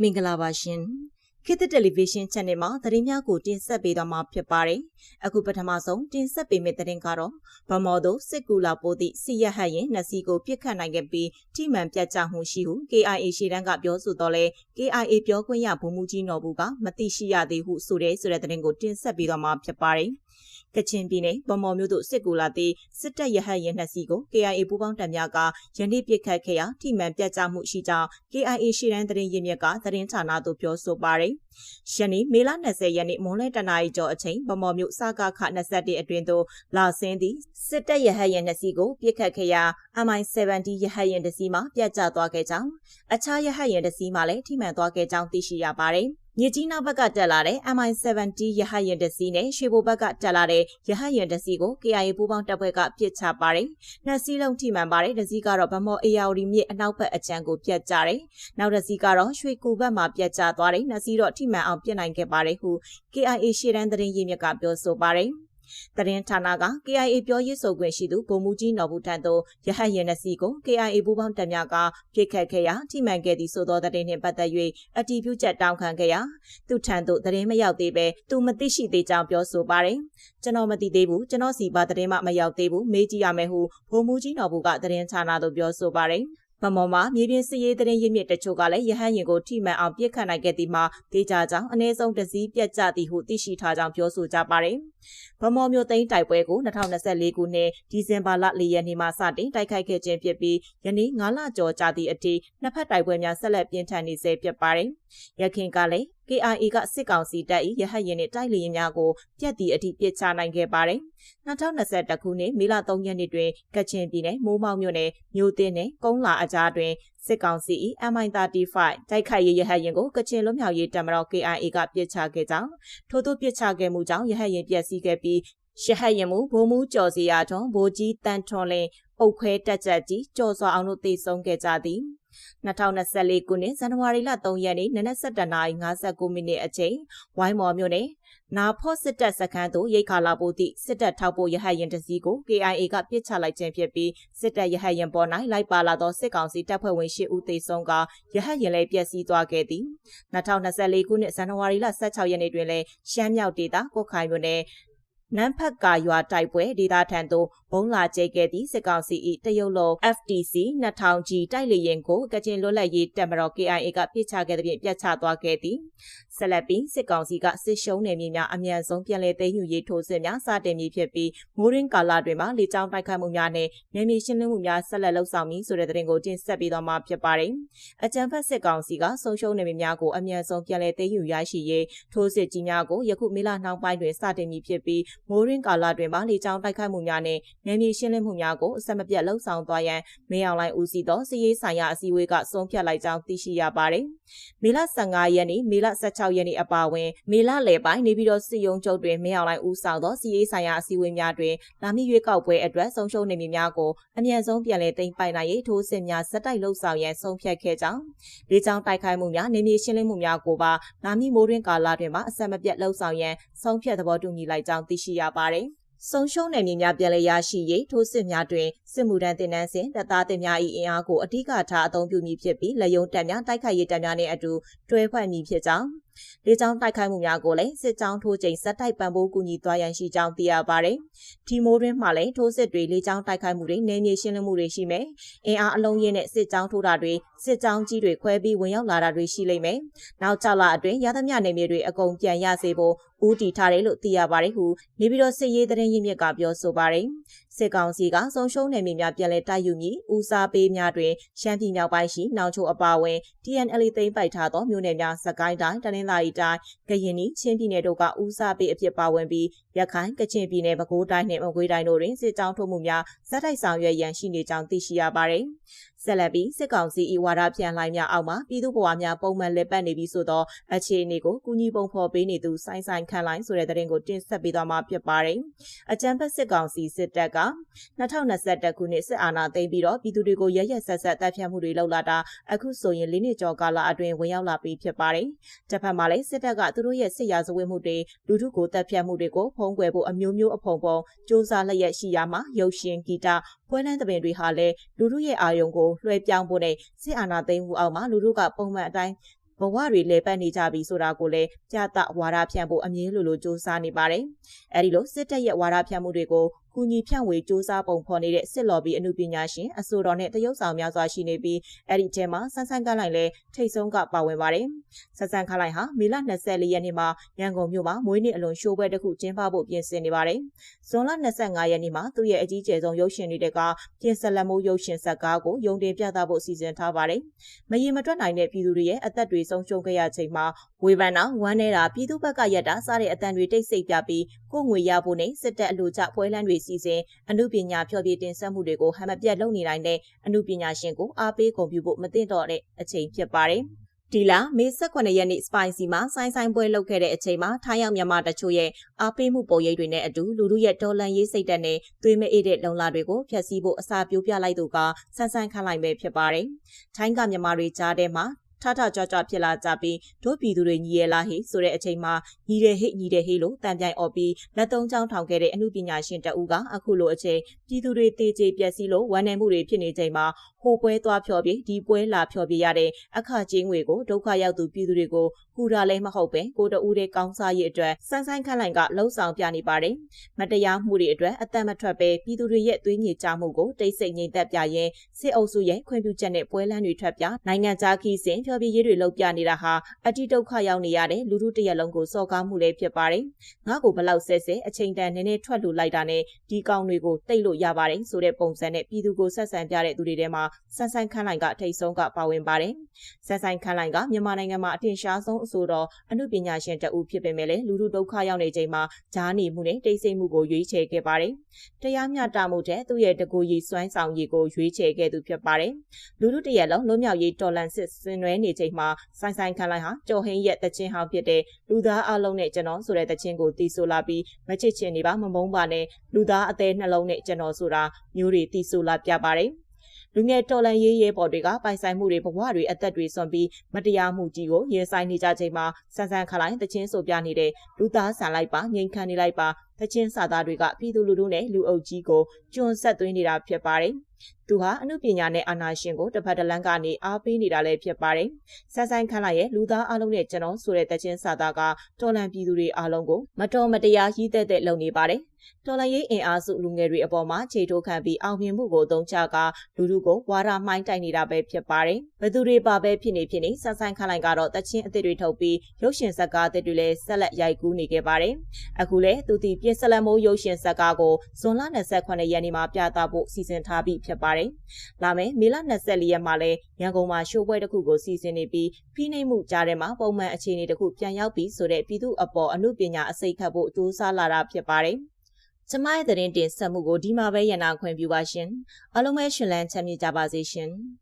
မင်္ဂလာပါရှင်ခေတ်သစ်တယ်လီဗီရှင်း channel မှာသတင်းများကိုတင်ဆက်ပေးသွားမှာဖြစ်ပါတယ်အခုပထမဆုံးတင်ဆက်ပေးမယ့်သတင်းကတော့ဗမော်တို့စစ်ကူလာပိုးသည့်စီရဟတ်ရင်နှစီကိုပြစ်ခတ်နိုင်ခဲ့ပြီးထိမှန်ပြတ်ကျမှုရှိဟု KIA ရှေ့တန်းကပြောဆိုတော့လဲ KIA ပြောခွင့်ရဗိုလ်မှူးကြီးနော်ဘူးကမသိရှိရသေးဟုဆိုတဲ့ဆိုတဲ့သတင်းကိုတင်ဆက်ပေးသွားမှာဖြစ်ပါတယ် ကချင်ပြည်နယ်ဗမော်မြို့သို့စစ်ကူလာသည့်စစ်တပ်ရဟတ်ရင်နှစ်စီးကို KIA ပူးပေါင်းတပ်များကယနေ့ပစ်ခတ်ခဲ့ရာထိမှန်ပြတ်ကျမှုရှိကြောင်း KIA ရှေ့တန်းသတင်းရင်းမြစ်ကသတင်းဌာနသို့ပြောဆိုပါတယ်။ယနေ့မေလ20ရက်နေ့မွန်လဲတနာရီကျော်အချိန်ဗမော်မြို့စကားခ21အတွင်းသို့လာဆင်းသည့်စစ်တပ်ရဟတ်ရင်နှစ်စီးကိုပစ်ခတ်ခဲ့ရာ MI70 ရဟတ်ရင်တစ်စီးမှပြတ်ကျသွားခဲ့ကြောင်းအခြားရဟတ်ရင်တစ်စီးမှလည်းထိမှန်သွားခဲ့ကြောင်းသိရှိရပါတယ်။ မြစ်ကြီးနောက်ဘက်ကတက်လာတဲ့ MI70 ရဟတ်ယာဉ်တစ်စီးနဲ့ရွှေဘိုဘက်ကတက်လာတဲ့ရဟတ်ယာဉ်တစ်စီးကို KIA ပူးပေါင်းတပ်ဖွဲ့ကပစ်ချပါတယ်။နှစ်စီးလုံးထိမှန်ပါတယ်။တစ်စီးကတော့ဗမော်အေယာဝတီမြစ်အနောက်ဘက်အချမ်းကိုပြတ်ကျတယ်။နောက်တစ်စီးကတော့ရွှေကူဘက်မှာပြတ်ကျသွားတယ်။နှစ်စီးတော့ထိမှန်အောင်ပြစ်နိုင်ခဲ့ပါတယ်ဟု KIA ရှေ့တန်းသတင်းရင်းမြစ်ကပြောဆိုပါတယ်။ သတင်းဌာနက KIA ပြောရေးဆိုခွင့်ရှိသူဗိုလ်မှူးကြီးနော်ဘူးထံသို့ရဟတ်ရင်နစီကို KIA ပူးပေါင်းတပ်များကပြစ်ခတ်ခဲ့ရာထိမှန်ခဲ့သည့်ဆိုသောသတင်းနှင့်ပတ်သက်၍အတည်ပြုချက်တောင်းခံခဲ့ရာသူထံသို့သတင်းမရောက်သေးပဲသူမသိရှိသေးကြောင်းပြောဆိုပါတယ်။ကျွန်တော်မသိသေးဘူးကျွန်တော်စီပါသတင်းမှမရောက်သေးဘူးမေးကြည့်ရမယ်ဟုဗိုလ်မှူးကြီးနော်ဘူးကသတင်းဌာနသို့ပြောဆိုပါတယ်။ ဗမော်မှာမြေပြင်စစ်ရေးသတင်းရင်းမြစ်တချို့ကလည်းရဟန်းရင်ကိုထိမှန်အောင်ပြစ်ခတ်နိုင်ခဲ့သည်မှာဒေကြကြောင့်အ ਨੇ ဆုံးတစည်းပြတ်ကျသည်ဟုသိရှိထားကြောင်းပြောဆိုကြပါတယ်။ဗမော်မျိုးသိန်းတိုက်ပွဲကို2024ခုနှစ်ဒီဇင်ဘာလ၄ရက်နေ့မှစတင်တိုက်ခိုက်ခဲ့ခြင်းဖြစ်ပြီးယနေ့9လကျော်ကြာသည့်အထိနှစ်ဖက်တိုက်ပွဲများဆက်လက်ပြင်းထန်နေဆဲဖြစ်ပါတယ်။ရခိုင်ကလည်း KIA ကစစ်ကောင်စီတပ်၏ရဟတ်ရင်နှင့်တိုက်လေယာဉ်များကိုပြက်တီအထိပစ်ချနိုင်ခဲ့ပါတယ်။2021ခုနှစ်မေလ3ရက်နေ့တွင်ကချင်ပြည်နယ်မိုးမောက်မြို့နယ်မြို့သင်းနှင့်ကုန်းလာအကြားတွင်စစ်ကောင်စီ၏ MI35 တိုက်ခိုက်ရေးရဟတ်ရင်ကိုကချင်လွတ်မြောက်ရေးတပ်မတော် KIA ကပစ်ချခဲ့ကြောင်းထို့သို့ပစ်ချခဲ့မှုကြောင့်ရဟတ်ရင်ပျက်စီးခဲ့ပြီးရဟတ်ရင်မှုဘိုးမှုကျော်စီယာထွန်းဘိုးကြီးတန်ထွန်လင်အုတ်ခွဲတက်ချက်ကြီးကြော်စွာအောင်တို့တည်ဆုံခဲ့ကြသည် 2024ခုနှစ်ဇန်နဝါရီလ3ရက်နေ့နနက်7:59မိနစ်အချိန်ဝိုင်းမော်မြို့နယ်နာဖော့စစ်တပ်စခန်းသို့ရိတ်ခါလာဖို့သည့်စစ်တပ်ထောက်ဖို့ရဟတ်ရင်တစည်းကို KIA ကပစ်ချလိုက်ခြင်းဖြစ်ပြီးစစ်တပ်ရဟတ်ရင်ပေါ်၌လိုက်ပါလာသောစစ်ကောင်စီတပ်ဖွဲ့ဝင်၈ဦးသေဆုံးကရဟတ်ရင်လည်းပျက်စီးသွားခဲ့သည်2024ခုနှစ်ဇန်နဝါရီလ16ရက်နေ့တွင်လည်းရှမ်းမြောက်ဒေသကိုခိုင်မြို့နယ် နန်းဖက်ကာရွာတိုက်ပွဲဒေသထံသို့ဘုံလာကျဲခဲ့သည့်စစ်ကောင်စီ၏တရုတ်လုံး FTC 2000ကြီးတိုက်လေရင်ကိုကချင်လွတ်လပ်ရေးတပ်မတော် KIA ကပြစ်ချခဲ့သဖြင့်ပြတ်ချသွားခဲ့သည်ဆက်လက်ပြီးစစ်ကောင်စီကစစ်ရှုံးနယ်မြေများအမြန်ဆုံးပြန်လည်သိမ်းယူရေးထိုးစစ်များစတင်ပြီးဖြစ်ပြီးမိုးရင်းကာလတွင်မှလေကြောင်းတိုက်ခိုက်မှုများနဲ့နယ်မြေရှင်းလင်းမှုများဆက်လက်လှုပ်ဆောင်ပြီးဆိုတဲ့သတင်းကိုတင်ဆက်ပေးသွားမှာဖြစ်ပါတယ်အကြံဖက်စစ်ကောင်စီကဆုံးရှုံးနယ်မြေများကိုအမြန်ဆုံးပြန်လည်သိမ်းယူရရှိရေးထိုးစစ်ကြီးများကိုယခုမေလနှောင်းပိုင်းတွင်စတင်ပြီးဖြစ်ပြီးမိုးရင်းကာလတွင်မှလေကြောင်းတိုက်ခိုက်မှုများနဲ့နယ်မြေရှင်းလင်းမှုများကိုအဆက်မပြတ်လှုပ်ဆောင်သွားရန်မေအောင်လိုင်းဦးစီးသောစီရေးဆိုင်ရာအစည်းအဝေးကဆုံးဖြတ်လိုက်ကြောင်းသိရှိရပါတယ်။မေလ15ရက်နေ့မေလ16ရက်နေ့အပါအဝင်မေလလယ်ပိုင်းနေပြည်တော်စီယုံချုပ်တွင်မေအောင်လိုင်းဦးဆောင်သောစီရေးဆိုင်ရာအစည်းအဝေးများတွင်လာမည့်ရွေးကောက်ပွဲအတွက်ဆုံးရှုံးနေမည်များကိုအမြန်ဆုံးပြန်လည်သိမ်းပိုက်နိုင်ရေးထိုးစစ်များစက်တိုက်လှုပ်ဆောင်ရန်ဆုံးဖြတ်ခဲ့ကြောင်းလေကြောင်းတိုက်ခိုက်မှုများနေမြေရှင်းလင်းမှုများကိုပါလာမည့်မိုးတွင်ကာလတွင်မှအဆက်မပြတ်လှုပ်ဆောင်ရန်ဆုံးဖြတ်သဘောတူညီလိုက်ကြောင်းသိရှိရပါတယ်။ဆုံးရှုံးနယ်မြေများပြန်လည်ရရှိရေးထိုးစစ်များတွင်စစ်မှုထမ်းတင်နန်းစဉ်တပ်သားတင်များ၏အင်အားကိုအဓိကထားအသုံးပြုမည်ဖြစ်ပြီးလက်ယုံတပ်များတိုက်ခိုက်ရေးတပ်များနှင့်အတူတွဲဖွဲ့မည်ဖြစ်ကြောင်း လေကြောင်းတိုက်ခိုက်မှုများကိုလည်းစစ်ကြောင်းထိုးချိန်စက်တိုက်ပံ့ပိုးကူညီသွားရန်ရှိကြောင်းသိရပါတယ်။ဒီမိုးတွင်မှလည်းထိုးစစ်တွေလေကြောင်းတိုက်ခိုက်မှုတွေနေမြေရှင်းလင်းမှုတွေရှိမယ်။အင်အားအလုံးရင်းနဲ့စစ်ကြောင်းထိုးတာတွေစစ်ကြောင်းကြီးတွေခွဲပြီးဝင်ရောက်လာတာတွေရှိလိမ့်မယ်။နောက်6လအတွင်းရသမျှနေမြေတွေအကုန်ပြန်ရစေဖို့ဦးတည်ထားတယ်လို့သိရပါတယ်ဟုနေပြည်တော်စစ်ရေးသတင်းရင်းမြစ်ကပြောဆိုပါတယ်။ စစ်ကောင်စီကဆုံးရှုံးနယ်မြေများပြန်လည်တိုက်ယူမည်ဦးစားပေးများတွင်ရှမ်းပြည်မြောက်ပိုင်းရှိနောင်ချိုအပါအဝင် TNL သိမ်းပိုက်ထားသောမြို့နယ်များစကိုင်းတိုင်းတနင်္သာရီတိုင်းကရင်နီချင်းပြည်နယ်တို့ကဦးစားပေးအဖြစ်ပါဝင်ပြီးရခိုင်ကချင်ပြည်နယ်ပဲခူးတိုင်းနှင့်မကွေးတိုင်းတို့တွင်စစ်ကြောင်းထုတ်မှုများဇက်တိုက်ဆောင်ရွက်ရန်ရှိနေကြောင်းသိရှိရပါတယ်။ ဆက်လက်ပြီးစစ်ကောင်စီ၏ဝါဒပြန်လှိုင်းများအောက်မှာပြည်သူ့ဘဝများပုံမှန်လက်ပတ်နေပြီးဆိုတော့အခြေအနေကိုကူညီပုံဖော်ပေးနေသူဆိုင်ဆိုင်ခန့်လိုင်းဆိုတဲ့သတင်းကိုတင်ဆက်ပေးသွားမှာဖြစ်ပါတယ်။အကြံဖက်စစ်ကောင်စီစစ်တပ်က2021ခုနှစ်စစ်အာဏာသိမ်းပြီးတော့ပြည်သူတွေကိုရရက်ဆက်ဆက်တပ်ဖြတ်မှုတွေလုပ်လာတာအခုဆိုရင်လေးနှစ်ကျော်ကာလအတွင်းဝင်ရောက်လာပြီးဖြစ်ပါတယ်။တစ်ဖက်မှာလည်းစစ်တပ်ကသူတို့ရဲ့စစ်ရာဇဝတ်မှုတွေလူထုကိုတပ်ဖြတ်မှုတွေကိုဖုံးကွယ်ဖို့အမျိုးမျိုးအဖုံဖုံစ조사လျက်ရှိရမှာရုပ်ရှင်ဂီတပွဲလန်းသဘင်တွေဟာလည်းလူထုရဲ့အာယုံကိုလွှဲပြောင်းဖို့နဲ့စစ်အာဏာသိမ်းမှုအောက်မှာလူထုကပုံမှန်အတိုင်းဘဝတွေလဲပတ်နေကြပြီဆိုတာကိုလည်းပြသဝါဒဖြန့်ဖို့အမြင်လိုလိုစ조사နေပါတယ်။အဲဒီလိုစစ်တပ်ရဲ့ဝါဒဖြန့်မှုတွေကို ကူညီဖြန့်ဝေစ조사ပုံဖော်နေတဲ့စစ်လော်ဘီအမှုပညာရှင်အဆိုတော်နဲ့တရုတ်ဆောင်များစွာရှိနေပြီးအဲ့ဒီထဲမှာဆန်းဆန်းကလိုက်လည်းထိတ်ဆုံးကပါဝင်ပါတယ်။ဆန်းဆန်းကလိုက်ဟာမေလ24ရက်နေ့မှာရန်ကုန်မြို့မှာမွေးနေ့အလွန်ရှိုးပွဲတစ်ခုကျင်းပဖို့ပြင်ဆင်နေပါတယ်။ဇွန်လ25ရက်နေ့မှာသူ့ရဲ့အကြီးကျယ်ဆုံးရုပ်ရှင်တွေကပြင်ဆက်လက်မိုးရုပ်ရှင်ဇာတ်ကားကိုယုံတင်ပြသဖို့စီစဉ်ထားပါတယ်။မရေမတွက်နိုင်တဲ့ပြည်သူတွေရဲ့အသက်တွေဆုံးရှုံးခဲ့ရချိန်မှာဝေဖန်တာဝမ်းနေတာပြည်သူဘက်ကရက်တာစားတဲ့အတန်တွေတိတ်ဆိတ်ပြပြီးကိုငွေရဖို့နဲ့စစ်တပ်အလို့ကျပွဲလန်းတွေစီစဉ်အမှုပညာဖျော်ဖြေတင်ဆက်မှုတွေကိုဟန်မပြတ်လုပ်နေနိုင်တဲ့အမှုပညာရှင်ကိုအားပေးဂုဏ်ပြုဖို့မသင့်တော့တဲ့အချိန်ဖြစ်ပါတယ်။ဒီလာမေ18ရက်နေ့စပိုင်စီမှာဆိုင်းဆိုင်ပွဲလုပ်ခဲ့တဲ့အချိန်မှာထိုင်းရောက်မြန်မာတချို့ရဲ့အားပေးမှုပုံရိပ်တွေနဲ့အတူလူလူရဲ့တော်လန်ရေးစိတ်ဓာတ်နဲ့သွေးမအေးတဲ့လုံလာတွေကိုဖျက်ဆီးဖို့အစာပြိုးပြလိုက်သူကဆန်းဆန်းခန့်လိုက်ပဲဖြစ်ပါတယ်။ထိုင်းကမြန်မာတွေကြားထဲမှာ ထထကြွကြွဖြစ်လာကြပြီးတို့ပြည်သူတွေညီရလားဟိဆိုတဲ့အချိန်မှာညီတယ်ဟိညီတယ်ဟိလို့တန်ပြိုင်អော်ပြီးလက်သုံးချောင်းထောင်ခဲ့တဲ့အမှုပညာရှင်တအူးကအခုလိုအချိန်ပြည်သူတွေတေချေပျက်စီးလို့ဝမ်းနည်းမှုတွေဖြစ်နေချိန်မှာ ဟိုပွဲသွားဖြော်ပြီးဒီပွဲလာဖြော်ပြရတဲ့အခကျင်းငွေကိုဒုက္ခရောက်သူပြည်သူတွေကိုကူတာလည်းမဟုတ်ပဲကိုတအူးတဲ့ကောင်းစားရေးအတွက်စန်းဆိုင်ခန့်လိုင်ကလှုံ့ဆော်ပြနေပါတယ်မတရားမှုတွေအတွက်အသက်မထွက်ပဲပြည်သူတွေရဲ့သွေးညစ်ကြမှုကိုတိတ်ဆိတ်ငြိမ်သက်ပြရင်စစ်အုပ်စုရဲ့ခွင့်ပြုချက်နဲ့ပွဲလန်းတွေထွက်ပြနိုင်ငံခြားခီးစဉ်ဖျော်ဖြေရေးတွေလုပ်ပြနေတာဟာအတိဒုက္ခရောက်နေရတဲ့လူထုတရက်လုံးကိုစော်ကားမှုလည်းဖြစ်ပါတယ်ငါ့ကိုဘလောက်ဆဲဆဲအချိန်တန်နည်းနည်းထွက်လူလိုက်တာနဲ့ဒီကောင်တွေကိုတိတ်လို့ရပါတယ်ဆိုတဲ့ပုံစံနဲ့ပြည်သူကိုဆက်ဆံပြတဲ့သူတွေထဲမှာဆန်းဆန်းခန့်လိုက်ကအထိတ်ဆုံးကပါဝင်ပါတယ်ဆန်းဆန်းခန့်လိုက်ကမြန်မာနိုင်ငံမှာအထင်ရှားဆုံးအဆိုတော်အမှုပညာရှင်တဦးဖြစ်ပေမဲ့လည်းလူထုဒုက္ခရောက်နေချိန်မှာဂျားနေမှုနဲ့တိတ်ဆိတ်မှုကိုရွေးချယ်ခဲ့ပါတယ်တရားမျှတမှုတဲ့သူ့ရဲ့တကူကြီးစွမ်းဆောင်ရည်ကိုရွေးချယ်ခဲ့သူဖြစ်ပါတယ်လူထုတရက်လုံးလွတ်မြောက်ရေးတော်လန်စစ်ဆင်နွှဲနေချိန်မှာဆိုင်ဆိုင်ခန့်လိုက်ဟာကြော်ဟင်းရဲ့တခြင်းဟောင်းဖြစ်တဲ့လူသားအလုံးနဲ့ကျွန်တော်ဆိုတဲ့တခြင်းကိုတီးဆိုလာပြီးမချစ်ချင်နေပါမမုန်းပါနဲ့လူသားအသေးနှလုံးနဲ့ကျွန်တော်ဆိုတာမျိုးတွေတီးဆိုလာပြပါတယ် လူငယ်တော်လန်ရေးရဲပေါ်တွေကပိုင်ဆိုင်မှုတွေဘဝတွေအသက်တွေဆွန်ပြီးမတရားမှုကြီးကိုရင်ဆိုင်နေကြချိန်မှာဆန်းဆန်းခလိုက်တချင်းဆိုပြနေတဲ့လူသားဆန်လိုက်ပါငိန်ခံနေလိုက်ပါ တချင်းစာသားတွေကပြည်သူလူထုနဲ့လူအုပ်ကြီးကိုကျွန်းဆက်သွင်းနေတာဖြစ်ပါတယ်။သူဟာအမှုပညာနဲ့အာနာရှင်ကိုတစ်ဖက်တစ်လမ်းကနေအားပေးနေတာလည်းဖြစ်ပါတယ်။ဆန်းဆိုင်ခန့်လိုက်ရဲ့လူသားအလုံးနဲ့ကျွန်တော်ဆိုတဲ့တချင်းစာသားကတော်လန်ပြည်သူတွေအားလုံးကိုမတော်မတရားရည်သက်သက်လုပ်နေပါတယ်။တော်လန်ရေးအင်အားစုလူငယ်တွေအပေါ်မှာခြေထိုးခံပြီးအောင်မြင်မှုကိုအသုံးချကလူလူကိုဝါဒမှိုင်းတိုက်နေတာပဲဖြစ်ပါတယ်။ဘသူတွေပါပဲဖြစ်နေဖြစ်နေဆန်းဆိုင်ခန့်လိုက်ကတော့တချင်းအသစ်တွေထုတ်ပြီးရုပ်ရှင်ဇာတ်ကားအသစ်တွေလည်းဆက်လက်ရိုက်ကူးနေခဲ့ပါတယ်။အခုလည်းသူတီပြစ်ဆလမိုးရုပ်ရှင်ဇာတ်ကားကိုဇွန်လ28ရက်နေ့မှာပြသဖို့စီစဉ်ထားပြီးဖြစ်ပါတယ်။လာမယ့်မေလ24ရက်မှာလည်းရန်ကုန်မှာရှိုးပွဲတစ်ခုကိုစီစဉ်နေပြီးဖိနှိပ်မှုကြားထဲမှာပုံမှန်အခြေအနေတစ်ခုပြန်ရောက်ပြီးဆိုတဲ့ပြည်သူအပေါ်အမှုပညာအစိတ်ခတ်ဖို့ကြိုးစားလာတာဖြစ်ပါတယ်။ကျမရဲ့သတင်းတင်ဆက်မှုကိုဒီမှာပဲရနာခွင့်ပြုပါရှင်။အားလုံးပဲရှင်လန်းချမ်းမြေ့ကြပါစေရှင်။